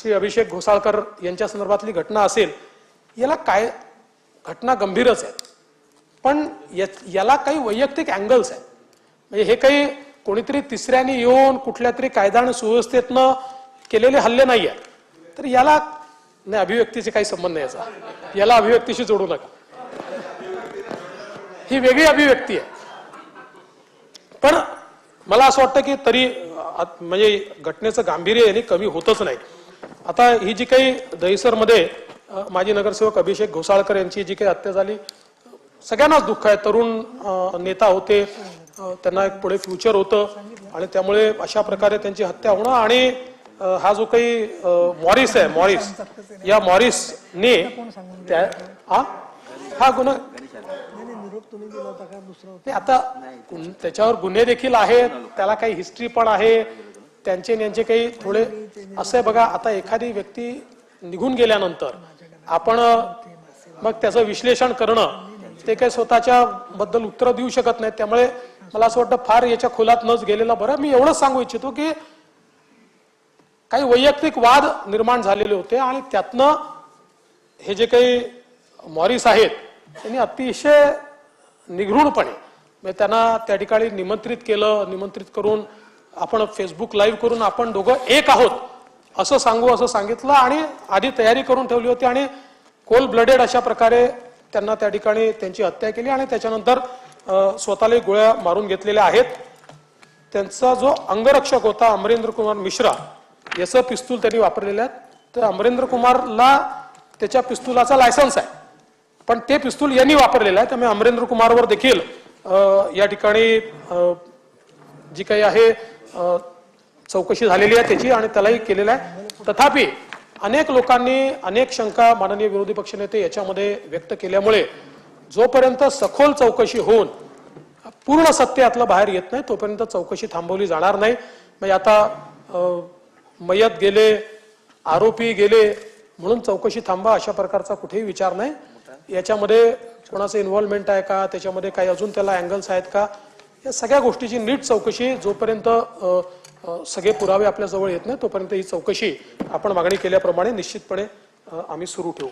श्री अभिषेक घोसाळकर यांच्या संदर्भातली घटना असेल याला काय घटना गंभीरच आहे. पण याला काही वैयक्तिक अँगल्स आहेत. म्हणजे हे काही कोणीतरी तिसऱ्याने येऊन कुठल्या तरी कायदा आणि सुव्यवस्थेतनं केलेले हल्ले नाही आहेत. तर याला नाही अभिव्यक्तीचे काही संबंध नाही याचा. याला अभिव्यक्तीशी जोडू नका. ही वेगळी अभिव्यक्ती आहे. पण मला असं वाटतं की तरी म्हणजे घटनेचं गांभीर्य यांनी कमी होतच नाही. आता ही जी काही दहिसरमध्ये माजी नगरसेवक अभिषेक घोसाळकर यांची जी काही हत्या झाली सगळ्यांनाच दुःख आहे. तरुण नेता होते त्यांना एक पुढे फ्युचर होतं आणि त्यामुळे अशा प्रकारे त्यांची हत्या होणं आणि हा जो काही मॉरिस आहे मॉरिस या मॉरिसने त्या हा हा गुन्हा आता त्याच्यावर गुन्हे देखील आहेत त्याला काही हिस्ट्री पण आहे त्यांचे आणि यांचे काही थोडे असं आहे बघा आता एखादी व्यक्ती निघून गेल्यानंतर आपण मग त्याचं विश्लेषण करणं ते काही स्वतःच्या बद्दल उत्तर देऊ शकत नाहीत. त्यामुळे मला असं वाटतं फार याच्या खोलात नच गेलेला. बरं मी एवढंच सांगू इच्छितो की काही वैयक्तिक वाद निर्माण झालेले होते आणि त्यातनं हे जे काही मॉरिस आहेत त्यांनी अतिशय निघृणपणे म्हणजे त्यांना त्या ठिकाणी निमंत्रित केलं निमंत्रित करून आपण फेसबुक लाईव्ह करून आपण दोघं एक आहोत. असं सांगू असं सांगितलं आणि आधी तयारी करून ठेवली होती आणि कोल ब्लडेड अशा प्रकारे त्यांना त्या ठिकाणी त्यांची हत्या केली आणि त्याच्यानंतर स्वतःला गोळ्या मारून घेतलेल्या आहेत. त्यांचा जो अंगरक्षक होता अमरेंद्र कुमार मिश्रा याचं पिस्तूल त्यांनी वापरलेलं आहे. तर अमरेंद्र कुमारला त्याच्या पिस्तुलाचा लायसन्स आहे. पण ते पिस्तूल यांनी वापरलेलं आहे. त्यामुळे अमरेंद्र कुमारवर देखील या ठिकाणी जी काही आहे चौकशी झालेली आहे त्याची आणि त्यालाही केलेलं आहे. तथापि अनेक लोकांनी अनेक शंका माननीय विरोधी पक्षनेते याच्यामध्ये व्यक्त केल्यामुळे जोपर्यंत सखोल चौकशी होऊन पूर्ण सत्य यातलं बाहेर येत नाही तोपर्यंत चौकशी थांबवली जाणार नाही. म्हणजे आता मयत गेले आरोपी गेले म्हणून चौकशी थांबा अशा प्रकारचा कुठेही विचार नाही. याच्यामध्ये कोणाचं इन्व्हॉल्वमेंट आहे का? त्याच्यामध्ये काही अजून त्याला अँगल्स आहेत का? या सगळ्या गोष्टीची नीट चौकशी जोपर्यंत सगळे पुरावे आपल्याजवळ येत नाही तोपर्यंत ही चौकशी आपण मागणी केल्याप्रमाणे निश्चितपणे आम्ही सुरू ठेवू.